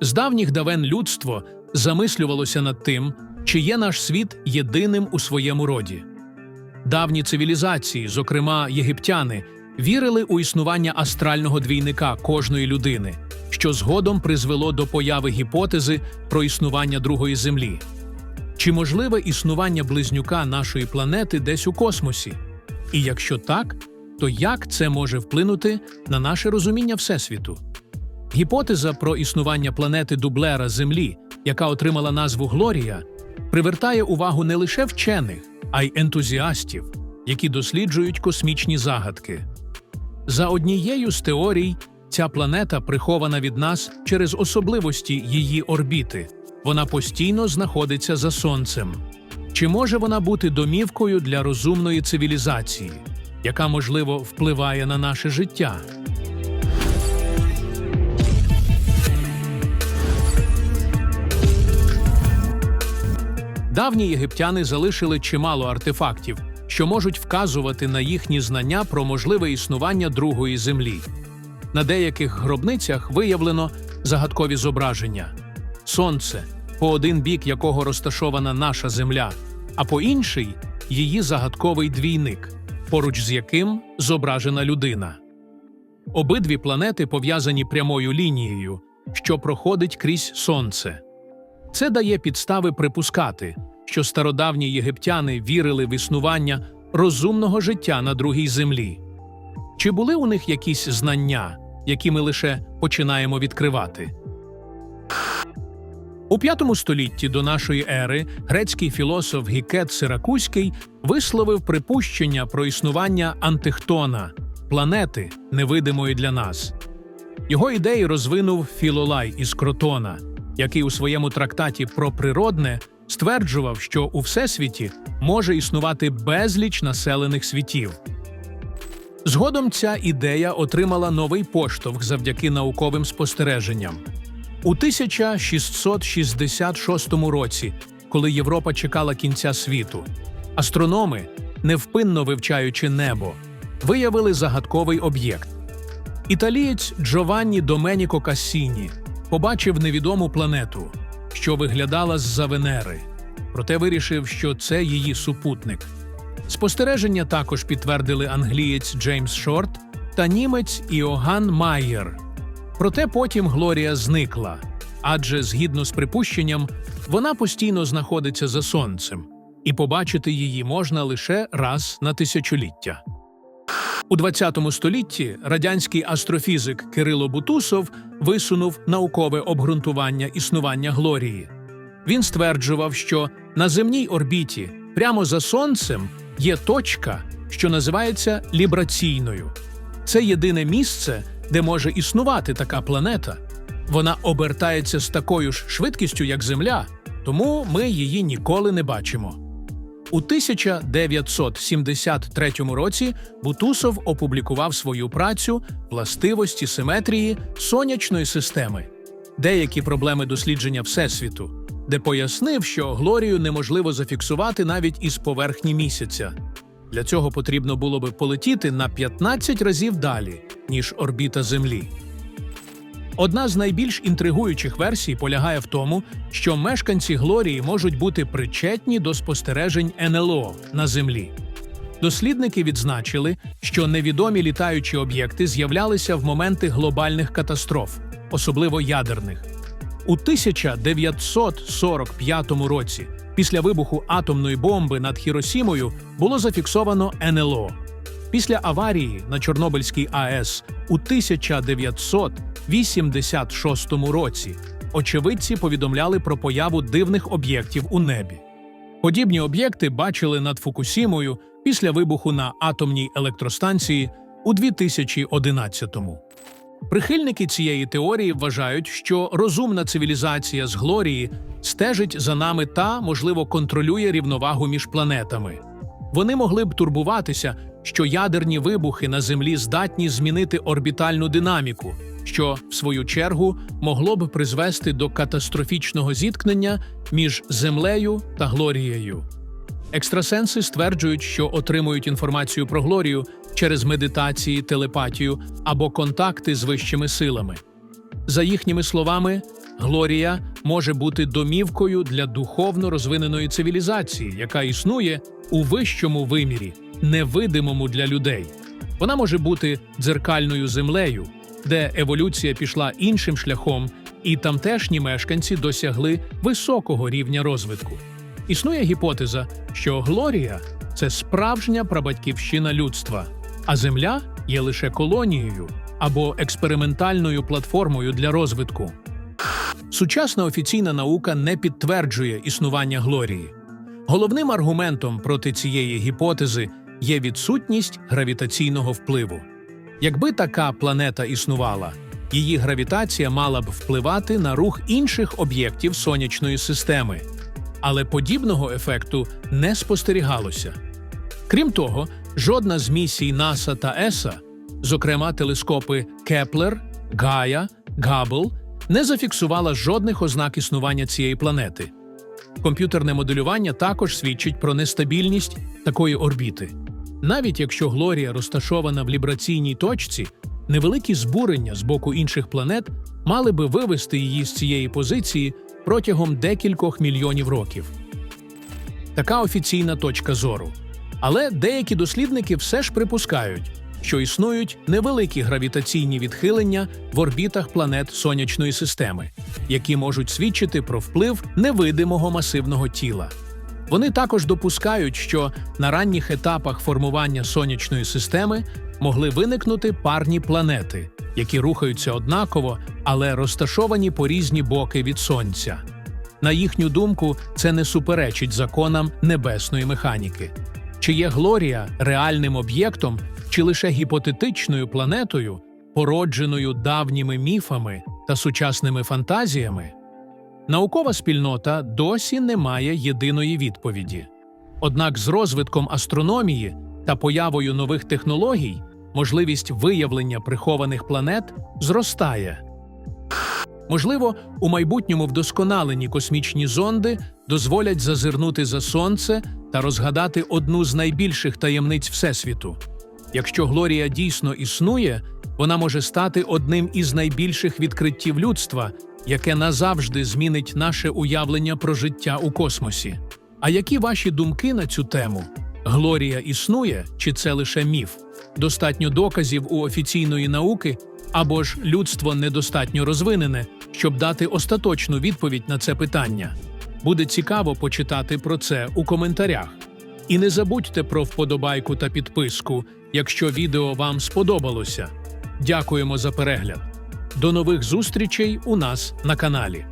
З давніх давен людство замислювалося над тим, чи є наш світ єдиним у своєму роді. Давні цивілізації, зокрема єгиптяни, вірили у існування астрального двійника кожної людини, що згодом призвело до появи гіпотези про існування другої землі. Чи можливе існування близнюка нашої планети десь у космосі? І якщо так, то як це може вплинути на наше розуміння Всесвіту? Гіпотеза про існування планети Дублера Землі, яка отримала назву Глорія, привертає увагу не лише вчених, а й ентузіастів, які досліджують космічні загадки. За однією з теорій, ця планета прихована від нас через особливості її орбіти. Вона постійно знаходиться за Сонцем. Чи може вона бути домівкою для розумної цивілізації, яка, можливо, впливає на наше життя? Давні єгиптяни залишили чимало артефактів, що можуть вказувати на їхні знання про можливе існування другої землі. На деяких гробницях виявлено загадкові зображення: сонце, по один бік якого розташована наша земля, а по інший її загадковий двійник, поруч з яким зображена людина. Обидві планети пов'язані прямою лінією, що проходить крізь сонце. Це дає підстави припускати, що стародавні єгиптяни вірили в існування розумного життя на другій землі. Чи були у них якісь знання, які ми лише починаємо відкривати? У V столітті до нашої ери грецький філософ Гікет Сиракузький висловив припущення про існування антихтона планети, невидимої для нас. Його ідеї розвинув Філолай із Кротона, який у своєму трактаті про природне стверджував, що у всесвіті може існувати безліч населених світів. Згодом ця ідея отримала новий поштовх завдяки науковим спостереженням. У 1666 році, коли Європа чекала кінця світу, астрономи, невпинно вивчаючи небо, виявили загадковий об'єкт. Італієць Джованні Доменіко Кассіні побачив невідому планету, що виглядала з-за Венери, проте вирішив, що це її супутник. Спостереження також підтвердили англієць Джеймс Шорт та німець Іоганн Майєр. Проте потім Глорія зникла, адже, згідно з припущенням, вона постійно знаходиться за сонцем, і побачити її можна лише раз на тисячоліття. У 20 столітті радянський астрофізик Кирило Бутусов висунув наукове обґрунтування існування Глорії. Він стверджував, що на земній орбіті, прямо за сонцем, є точка, що називається лібраційною. Це єдине місце, де може існувати така планета. Вона обертається з такою ж швидкістю, як Земля, тому ми її ніколи не бачимо. У 1973 році Бутусов опублікував свою працю Властивості симетрії сонячної системи, деякі проблеми дослідження Всесвіту, де пояснив, що Глорію неможливо зафіксувати навіть із поверхні місяця. Для цього потрібно було би полетіти на 15 разів далі, ніж орбіта Землі. Одна з найбільш інтригуючих версій полягає в тому, що мешканці Глорії можуть бути причетні до спостережень НЛО на Землі. Дослідники відзначили, що невідомі літаючі об'єкти з'являлися в моменти глобальних катастроф, особливо ядерних. У 1945 році, після вибуху атомної бомби над Хіросімою, було зафіксовано НЛО. Після аварії на Чорнобильській АЕС у 1986 році очевидці повідомляли про появу дивних об'єктів у небі. Подібні об'єкти бачили над Фукусімою після вибуху на атомній електростанції у 2011-му. Прихильники цієї теорії вважають, що розумна цивілізація з Глорії стежить за нами та, можливо, контролює рівновагу між планетами. Вони могли б турбуватися, що ядерні вибухи на Землі здатні змінити орбітальну динаміку, що, в свою чергу, могло б призвести до катастрофічного зіткнення між Землею та Глорією. Екстрасенси стверджують, що отримують інформацію про Глорію через медитації, телепатію або контакти з вищими силами. За їхніми словами, Глорія може бути домівкою для духовно розвиненої цивілізації, яка існує у вищому вимірі, невидимому для людей. Вона може бути дзеркальною землею, де еволюція пішла іншим шляхом, і тамтешні мешканці досягли високого рівня розвитку. Існує гіпотеза, що Глорія це справжня прабатьківщина людства, а Земля є лише колонією або експериментальною платформою для розвитку. Сучасна офіційна наука не підтверджує існування Глорії. Головним аргументом проти цієї гіпотези є відсутність гравітаційного впливу. Якби така планета існувала, її гравітація мала б впливати на рух інших об'єктів сонячної системи, але подібного ефекту не спостерігалося. Крім того, жодна з місій НАСА та ЕСА, зокрема телескопи Кеплер, Гая, Габл, не зафіксувала жодних ознак існування цієї планети. Комп'ютерне моделювання також свідчить про нестабільність такої орбіти. Навіть якщо Глорія розташована в лібраційній точці, невеликі збурення з боку інших планет мали би вивести її з цієї позиції протягом декількох мільйонів років. Така офіційна точка зору. Але деякі дослідники все ж припускають, що існують невеликі гравітаційні відхилення в орбітах планет сонячної системи, які можуть свідчити про вплив невидимого масивного тіла. Вони також допускають, що на ранніх етапах формування сонячної системи могли виникнути парні планети, які рухаються однаково, але розташовані по різні боки від Сонця. На їхню думку, це не суперечить законам небесної механіки. Чи є Глорія реальним об'єктом, чи лише гіпотетичною планетою, породженою давніми міфами та сучасними фантазіями? Наукова спільнота досі не має єдиної відповіді. Однак з розвитком астрономії та появою нових технологій можливість виявлення прихованих планет зростає. Можливо, у майбутньому вдосконалені космічні зонди дозволять зазирнути за сонце та розгадати одну з найбільших таємниць Всесвіту. Якщо Глорія дійсно існує, вона може стати одним із найбільших відкриттів людства, яке назавжди змінить наше уявлення про життя у космосі. А які ваші думки на цю тему? Глорія існує чи це лише міф? Достатньо доказів у офіційної науки, або ж людство недостатньо розвинене, щоб дати остаточну відповідь на це питання. Буде цікаво почитати про це у коментарях. І не забудьте про вподобайку та підписку, якщо відео вам сподобалося. Дякуємо за перегляд. До нових зустрічей у нас на каналі.